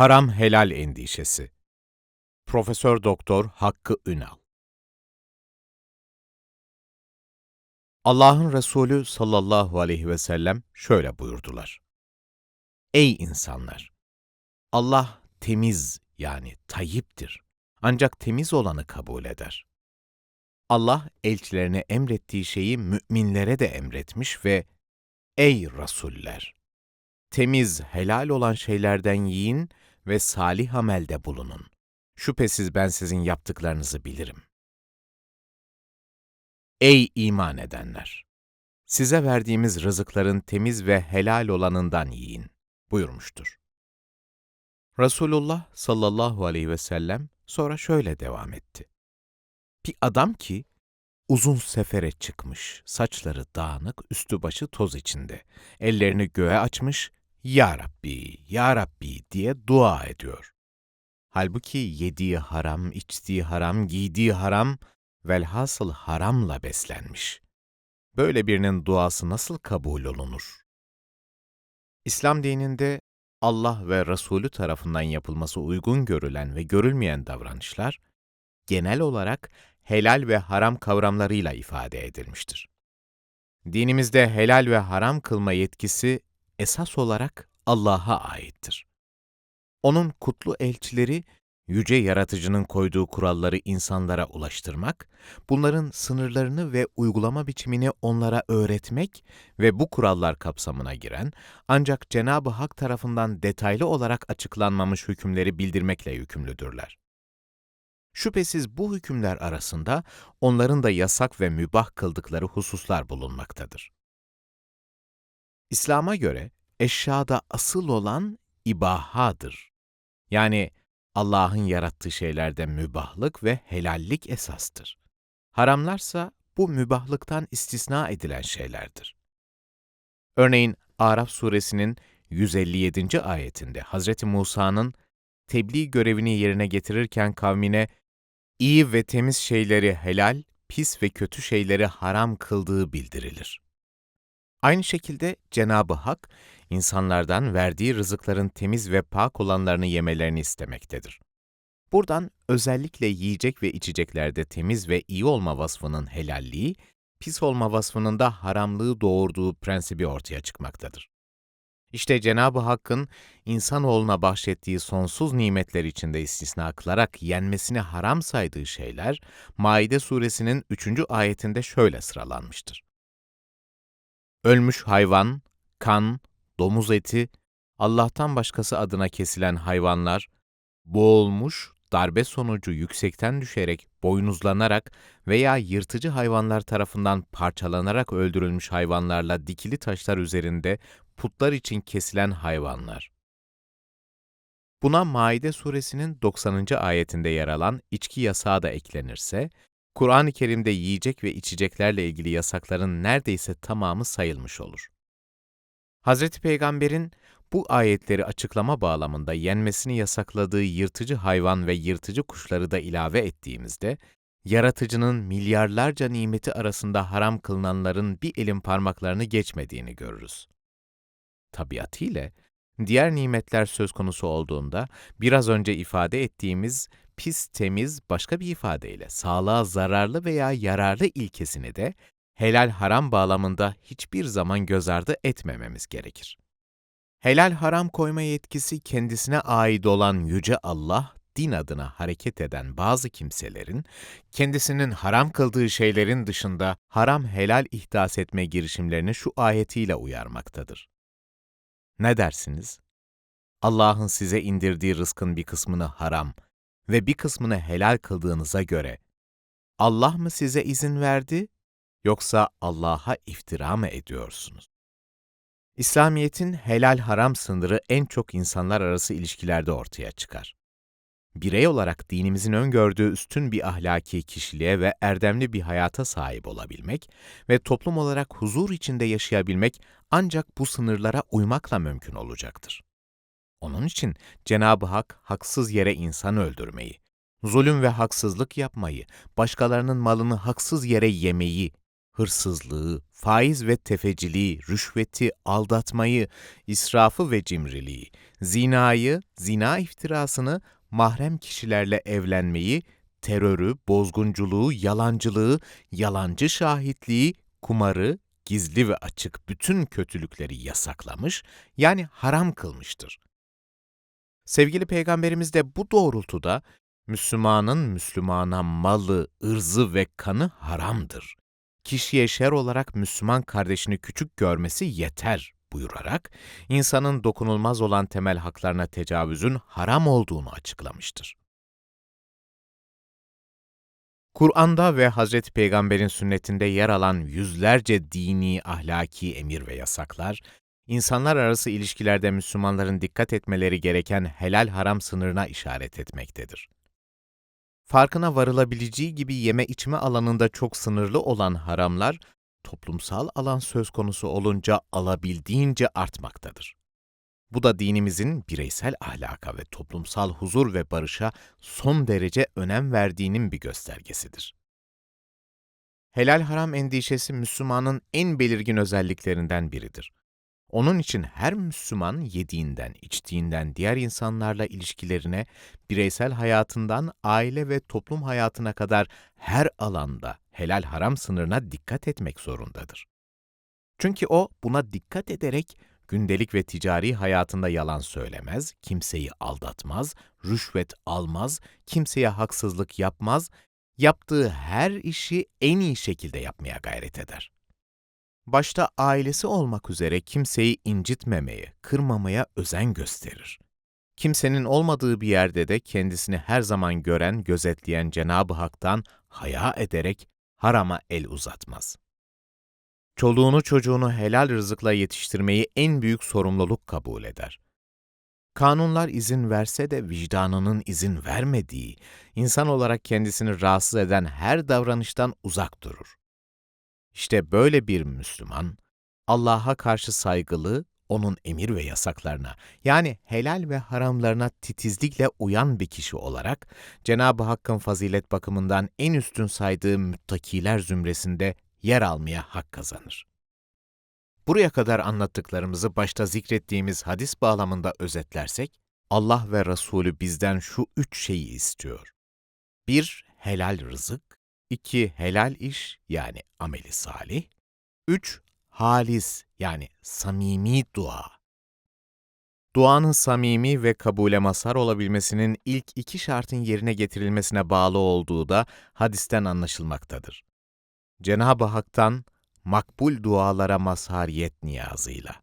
Haram helal endişesi. Profesör Doktor Hakkı Ünal. Allah'ın Resulü sallallahu aleyhi ve sellem şöyle buyurdular. Ey insanlar! Allah temiz yani tayyiptir. Ancak temiz olanı kabul eder. Allah elçilerine emrettiği şeyi müminlere de emretmiş ve Ey Rasuller! Temiz, helal olan şeylerden yiyin ve salih amelde bulunun. Şüphesiz ben sizin yaptıklarınızı bilirim. Ey iman edenler! Size verdiğimiz rızıkların temiz ve helal olanından yiyin buyurmuştur. Resulullah sallallahu aleyhi ve sellem sonra şöyle devam etti. Bir adam ki uzun sefere çıkmış, saçları dağınık, üstü başı toz içinde, ellerini göğe açmış, Ya Rabbi, Ya Rabbi diye dua ediyor. Halbuki yediği haram, içtiği haram, giydiği haram, velhasıl haramla beslenmiş. Böyle birinin duası nasıl kabul olunur? İslam dininde Allah ve Resulü tarafından yapılması uygun görülen ve görülmeyen davranışlar, genel olarak helal ve haram kavramlarıyla ifade edilmiştir. Dinimizde helal ve haram kılma yetkisi esas olarak Allah'a aittir. Onun kutlu elçileri, yüce yaratıcının koyduğu kuralları insanlara ulaştırmak, bunların sınırlarını ve uygulama biçimini onlara öğretmek ve bu kurallar kapsamına giren, ancak Cenab-ı Hak tarafından detaylı olarak açıklanmamış hükümleri bildirmekle yükümlüdürler. Şüphesiz bu hükümler arasında onların da yasak ve mübah kıldıkları hususlar bulunmaktadır. İslam'a göre eşyada asıl olan ibahadır. Yani Allah'ın yarattığı şeylerde mübahlık ve helallik esastır. Haramlarsa bu mübahlıktan istisna edilen şeylerdir. Örneğin Araf suresinin 157. ayetinde Hz. Musa'nın tebliğ görevini yerine getirirken kavmine iyi ve temiz şeyleri helal, pis ve kötü şeyleri haram kıldığı bildirilir. Aynı şekilde Cenab-ı Hak, insanlardan verdiği rızıkların temiz ve pak olanlarını yemelerini istemektedir. Buradan özellikle yiyecek ve içeceklerde temiz ve iyi olma vasfının helalliği, pis olma vasfının da haramlığı doğurduğu prensibi ortaya çıkmaktadır. İşte Cenab-ı Hakk'ın insanoğluna bahşettiği sonsuz nimetler içinde istisna kılarak yenmesini haram saydığı şeyler, Maide suresinin 3. ayetinde şöyle sıralanmıştır. Ölmüş hayvan, kan, domuz eti, Allah'tan başkası adına kesilen hayvanlar, boğulmuş, darbe sonucu yüksekten düşerek, boynuzlanarak veya yırtıcı hayvanlar tarafından parçalanarak öldürülmüş hayvanlarla dikili taşlar üzerinde putlar için kesilen hayvanlar. Buna Maide suresinin 90. ayetinde yer alan içki yasağı da eklenirse, Kur'an-ı Kerim'de yiyecek ve içeceklerle ilgili yasakların neredeyse tamamı sayılmış olur. Hazreti Peygamber'in bu ayetleri açıklama bağlamında yenmesini yasakladığı yırtıcı hayvan ve yırtıcı kuşları da ilave ettiğimizde, yaratıcının milyarlarca nimeti arasında haram kılınanların bir elin parmaklarını geçmediğini görürüz. Tabiatıyla, diğer nimetler söz konusu olduğunda, biraz önce ifade ettiğimiz pis temiz başka bir ifadeyle sağlığa zararlı veya yararlı ilkesini de helal haram bağlamında hiçbir zaman göz ardı etmememiz gerekir. Helal haram koyma yetkisi kendisine ait olan Yüce Allah, din adına hareket eden bazı kimselerin, kendisinin haram kıldığı şeylerin dışında haram helal ihdas etme girişimlerini şu ayetiyle uyarmaktadır. Ne dersiniz? Allah'ın size indirdiği rızkın bir kısmını haram ve bir kısmını helal kıldığınıza göre, Allah mı size izin verdi, yoksa Allah'a iftira mı ediyorsunuz? İslamiyet'in helal haram sınırı en çok insanlar arası ilişkilerde ortaya çıkar. Birey olarak dinimizin öngördüğü üstün bir ahlaki kişiliğe ve erdemli bir hayata sahip olabilmek ve toplum olarak huzur içinde yaşayabilmek ancak bu sınırlara uymakla mümkün olacaktır. Onun için Cenab-ı Hak haksız yere insan öldürmeyi, zulüm ve haksızlık yapmayı, başkalarının malını haksız yere yemeyi, hırsızlığı, faiz ve tefeciliği, rüşveti, aldatmayı, israfı ve cimriliği, zinayı, zina iftirasını, mahrem kişilerle evlenmeyi, terörü, bozgunculuğu, yalancılığı, yalancı şahitliği, kumarı, gizli ve açık bütün kötülükleri yasaklamış, yani haram kılmıştır. Sevgili Peygamberimiz de bu doğrultuda Müslümanın Müslümana malı, ırzı ve kanı haramdır. Kişiye şer olarak Müslüman kardeşini küçük görmesi yeter buyurarak, insanın dokunulmaz olan temel haklarına tecavüzün haram olduğunu açıklamıştır. Kur'an'da ve Hazreti Peygamber'in sünnetinde yer alan yüzlerce dini, ahlaki emir ve yasaklar, insanlar arası ilişkilerde Müslümanların dikkat etmeleri gereken helal haram sınırına işaret etmektedir. Farkına varılabileceği gibi yeme içme alanında çok sınırlı olan haramlar, toplumsal alan söz konusu olunca alabildiğince artmaktadır. Bu da dinimizin bireysel ahlaka ve toplumsal huzur ve barışa son derece önem verdiğinin bir göstergesidir. Helal haram endişesi Müslümanın en belirgin özelliklerinden biridir. Onun için her Müslüman yediğinden, içtiğinden diğer insanlarla ilişkilerine, bireysel hayatından aile ve toplum hayatına kadar her alanda helal haram sınırına dikkat etmek zorundadır. Çünkü o buna dikkat ederek gündelik ve ticari hayatında yalan söylemez, kimseyi aldatmaz, rüşvet almaz, kimseye haksızlık yapmaz, yaptığı her işi en iyi şekilde yapmaya gayret eder. Başta ailesi olmak üzere kimseyi incitmemeye, kırmamaya özen gösterir. Kimsenin olmadığı bir yerde de kendisini her zaman gören, gözetleyen Cenab-ı Hak'tan haya ederek harama el uzatmaz. Çoluğunu çocuğunu helal rızıkla yetiştirmeyi en büyük sorumluluk kabul eder. Kanunlar izin verse de vicdanının izin vermediği, insan olarak kendisini rahatsız eden her davranıştan uzak durur. İşte böyle bir Müslüman, Allah'a karşı saygılı, onun emir ve yasaklarına, yani helal ve haramlarına titizlikle uyan bir kişi olarak, Cenab-ı Hakk'ın fazilet bakımından en üstün saydığı müttakiler zümresinde yer almaya hak kazanır. Buraya kadar anlattıklarımızı başta zikrettiğimiz hadis bağlamında özetlersek, Allah ve Resulü bizden şu üç şeyi istiyor. 1- Helal rızık 2- Helal iş yani ameli salih 3- Halis yani samimi dua. Duanın samimi ve kabule mazhar olabilmesinin ilk iki şartın yerine getirilmesine bağlı olduğu da hadisten anlaşılmaktadır. Cenab-ı Hak'tan makbul dualara mazhariyet niyazıyla.